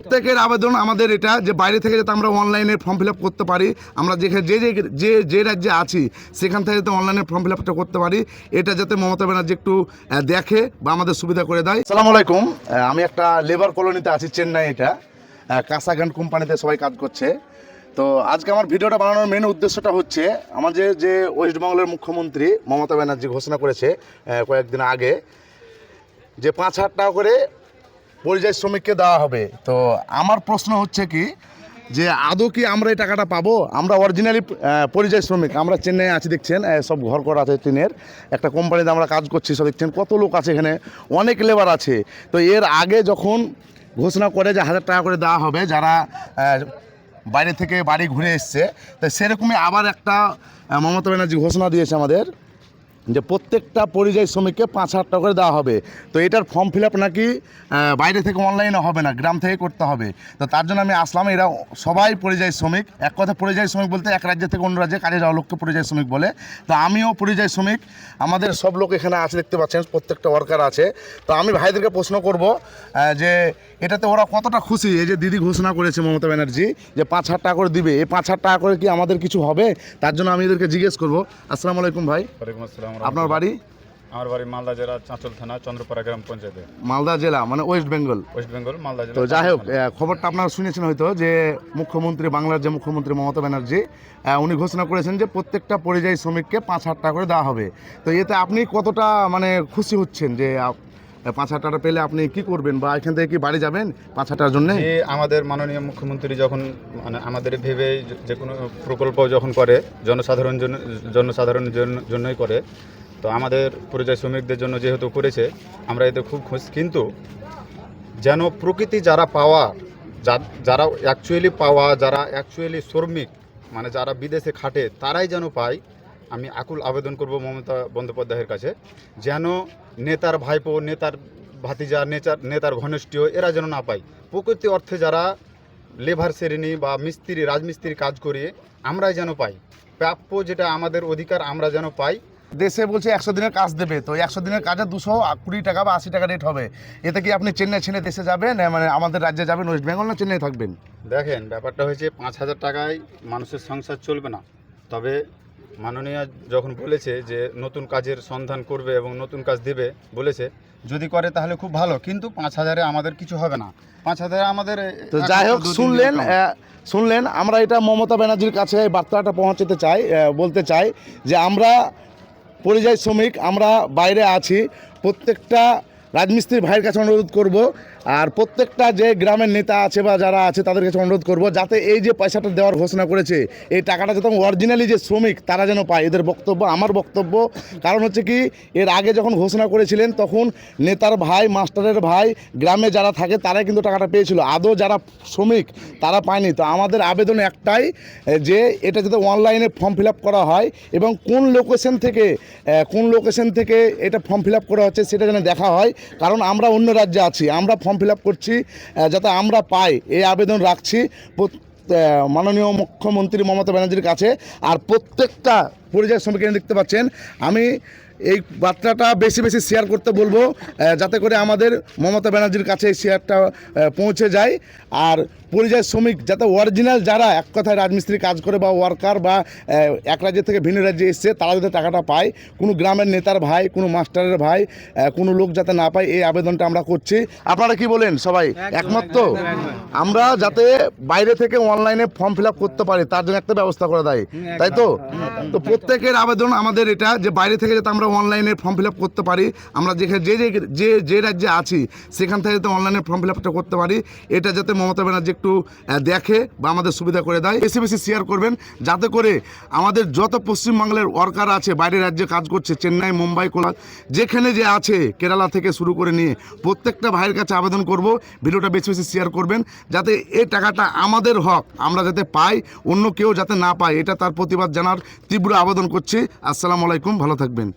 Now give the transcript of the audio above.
প্রত্যেকের আবেদন আমাদের এটা যে বাইরে থেকে যাতে আমরা অনলাইনে ফর্ম ফিল করতে পারি, আমরা যেখানে যে যে যে রাজ্যে আছি, সেখান থেকে যাতে অনলাইনে ফর্ম ফিল করতে পারি, এটা যাতে মমতা ব্যানার্জি একটু দেখে বা আমাদের সুবিধা করে দেয়। সালাম আলাইকুম। আমি একটা লেবার কলোনিতে আছি, চেন্নাই এটা। কাসাগান কোম্পানিতে সবাই কাজ করছে। তো আজকে আমার ভিডিওটা বানানোর মেন উদ্দেশ্যটা হচ্ছে আমাদের যে ওয়েস্টবেঙ্গলের মুখ্যমন্ত্রী মমতা ব্যানার্জি ঘোষণা করেছে কয়েকদিন আগে, যে পাঁচ হাজার টাকা করে পরিযায়ী শ্রমিককে দেওয়া হবে। তো আমার প্রশ্ন হচ্ছে কি, যে আদৌ কি আমরা এই টাকাটা পাবো? আমরা অরিজিনালি পরিযায়ী শ্রমিক, আমরা চেন্নাই আছি, দেখছেন সব ঘর করা আছে টিনের। একটা কোম্পানিতে আমরা কাজ করছি, সব দেখছেন, কত লোক আছে এখানে, অনেক লেবার আছে। তো এর আগে যখন ঘোষণা করে যে হাজার টাকা করে দেওয়া হবে, যারা বাইরে থেকে বাড়ি ঘুরে এসছে, তো সেরকমই আবার একটা মমতা ব্যানার্জি ঘোষণা দিয়েছে আমাদের যে প্রত্যেকটা পরিযায়ী শ্রমিককে পাঁচ হাজার টাকা করে দেওয়া হবে। তো এটার ফর্ম ফিল আপ নাকি বাইরে থেকে অনলাইনে হবে না, গ্রাম থেকে করতে হবে। তো তার জন্য আমি আসলাম, এরা সবাই পরিযায়ী শ্রমিক। এক কথা পরিযায়ী শ্রমিক বলতে এক রাজ্য থেকে অন্য রাজ্যে কাজে যাওয়া লোককে পরিযায়ী শ্রমিক বলে। তো আমিও পরিযায়ী শ্রমিক, আমাদের সব লোক এখানে আছে, দেখতে পাচ্ছেন, প্রত্যেকটা ওয়ার্কার আছে। তো আমি ভাইদেরকে প্রশ্ন করব যে এটাতে ওরা কতটা খুশি? এই যে দিদি ঘোষণা করেছে মমতা ব্যানার্জি, যে পাঁচ হাজার টাকা করে দিবে। এই পাঁচ হাজার টাকা করে কি আমাদের কিছু হবে? তার জন্য আমি এদেরকে জিজ্ঞেস করব। আসসালামু আলাইকুম ভাই। ওয়ালাইকুম আসসালাম। আপনার বাড়ি? আমার বাড়ি মালদা জেলা চাঁচল থানা চন্দ্রপাড়া গ্রাম পঞ্চায়েতে। মালদা জেলা মানে ওয়েস্ট বেঙ্গল ওয়েস্ট বেঙ্গল মালদা জেলা তো যাই হোক খবরটা আপনারা শুনেছেন হয়তো যে মুখ্যমন্ত্রী বাংলার যে মুখ্যমন্ত্রী মমতা ব্যানার্জি উনি ঘোষণা করেছেন যে প্রত্যেকটা পরিযায়ী শ্রমিককে পাঁচ হাজার টাকা করে দেওয়া হবে। তো এতে আপনি কতটা মানে খুশি হচ্ছেন যে পাঁচ হাজার টাকা পেলে আপনি কি করবেন? বা এখান থেকে কি বাড়ি যাবেন পাঁচ হাজার জন্য? আমাদের মাননীয় মুখ্যমন্ত্রী যখন মানে আমাদের ভেবে যে- কোনো প্রকল্প যখন করে, জনসাধারণ জন্য জনসাধারণের জন্য- জন্যই করে, তো আমাদের পরিযায়ী শ্রমিকদের জন্য যেহেতু করেছে, আমরা এতে খুব খুশি। কিন্তু যেন প্রকৃতি যারা পাওয়া যারা অ্যাকচুয়ালি পাওয়া, যারা অ্যাকচুয়ালি শ্রমিক মানে যারা বিদেশে খাটে, তারাই যেন পায় আমি আকুল আবেদন করব মমতা বন্দ্যোপাধ্যায়ের কাছে যেন নেতার ভাইপো নেতার ভাতিজা নেতার নেতার ঘনিষ্ঠীয় এরা যেন না পায়। প্রকৃতি অর্থে যারা লেবার শ্রেণি বা মিস্ত্রি রাজমিস্ত্রি কাজ করিয়ে আমরাই যেন পাই। প্রাপ্য যেটা আমাদের অধিকার আমরা যেন পাই। দেশে বলছে একশো দিনের কাজ দেবে তো একশো দিনের কাজে দুশো কুড়ি টাকা বা আশি টাকা রেট হবে। এতে কি আপনি চেন্নাই ছেড়ে দেশে যাবেন মানে আমাদের রাজ্যে যাবেন ওয়েস্ট বেঙ্গল না চেন্নাই থাকবেন? দেখেন ব্যাপারটা হয়েছে পাঁচ হাজার টাকায় মানুষের সংসার চলবে না। তবে মাননীয় যখন বলেছে যে নতুন কাজের সন্ধান করবে এবং নতুন কাজ দেবে বলেছে যদি করে তাহলে খুব ভালো কিন্তু পাঁচ হাজারে আমাদের কিছু হবে না। পাঁচ হাজারে আমাদের তো যাই হোক শুনলেন শুনলেন আমরা এটা মমতা ব্যানার্জির কাছে এই বার্তাটা পৌঁছাতে চাই বলতে চাই যে আমরা পরিযায়ী শ্রমিক আমরা বাইরে আছি প্রত্যেকটা রাজমিস্ত্রি ভাইয়ের কাছে অনুরোধ করব আর প্রত্যেকটা যে গ্রামের নেতা আছে বা যারা আছে, তাদের কাছে অনুরোধ করব, যাতে এই যে পয়সাটা দেওয়ার ঘোষণা করেছে, এই টাকাটা যাতে অরিজিনালি যে শ্রমিক, তারা যেন পায়। এদের বক্তব্য, আমার বক্তব্য, কারণ হচ্ছে কি, এর আগে যখন ঘোষণা করেছিলেন, তখন নেতার ভাই, মাস্টারের ভাই, গ্রামে যারা থাকে, তারাই কিন্তু টাকাটা পেয়েছিল। আদৌ যারা শ্রমিক, তারা পায়নি। তো আমাদের আবেদন একটাই, যে এটা যাতে অনলাইনে ফর্ম ফিল করা হয় এবং কোন লোকেশন থেকে কোন লোকেশন থেকে এটা ফর্ম ফিল করা হচ্ছে, সেটা যেন দেখা হয়। কারণ আমরা অন্য রাজ্যে আছি, আমরা ফর্ম ফিল করছি যাতে আমরা পাই। এই আবেদন রাখছি মাননীয় মুখ্যমন্ত্রী মমতা ব্যানার্জির কাছে। আর প্রত্যেকটা পরিযায়ী শ্রমিক এখানে দেখতে পাচ্ছেন। আমি এই বার্তাটা বেশি বেশি শেয়ার করতে বলব যাতে করে আমাদের মমতা ব্যানার্জির কাছে এই শেয়ারটা পৌঁছে যায়। আর পরিযায়ী শ্রমিক যাতে অরিজিনাল যারা এক কথায় রাজমিস্ত্রি কাজ করে বা ওয়ার্কার বা এক রাজ্য থেকে ভিন্ন রাজ্যে এসছে তারা যাতে টাকাটা পায়। কোনো গ্রামের নেতার ভাই কোনো মাস্টারের ভাই কোনো লোক যাতে না পায় এই আবেদনটা আমরা করছি। আপনারা কি বলেন সবাই? একমত তো? আমরা যাতে বাইরে থেকে অনলাইনে ফর্ম ফিল আপ করতে পারি তার জন্য একটা ব্যবস্থা করে দেয়। তাই তো? তো প্রত্যেকের আবেদন আমাদের এটা যে বাইরে থেকে যাতে আমরা অনলাইনে ফর্ম ফিল করতে পারি, আমরা যেখানে যে যে- যে রাজ্যে আছি, সেখান থেকে যাতে অনলাইনে ফর্ম ফিল করতে পারি, এটা যাতে মমতা ব্যানার্জি একটু দেখে বা আমাদের সুবিধা করে দেয়। বেশি বেশি শেয়ার করবেন, যাতে করে আমাদের যত পশ্চিমবাংলার ওয়ার্কার আছে বাইরের রাজ্যে কাজ করছে, চেন্নাই, মুম্বাই কলকাতা যেখানে যে আছে, কেরালা থেকে শুরু করে নিয়ে প্রত্যেকটা ভাইয়ের কাছে আবেদন করব। ভিডিওটা বেশি বেশি শেয়ার করবেন, যাতে এই টাকাটা আমাদের হক, আমরা যাতে পাই, অন্য কেউ যাতে না পায়, এটা তার প্রতিবাদ জানার তীব্র আবেদন করছি। আসসালামু আলাইকুম ভালো থাকবেন।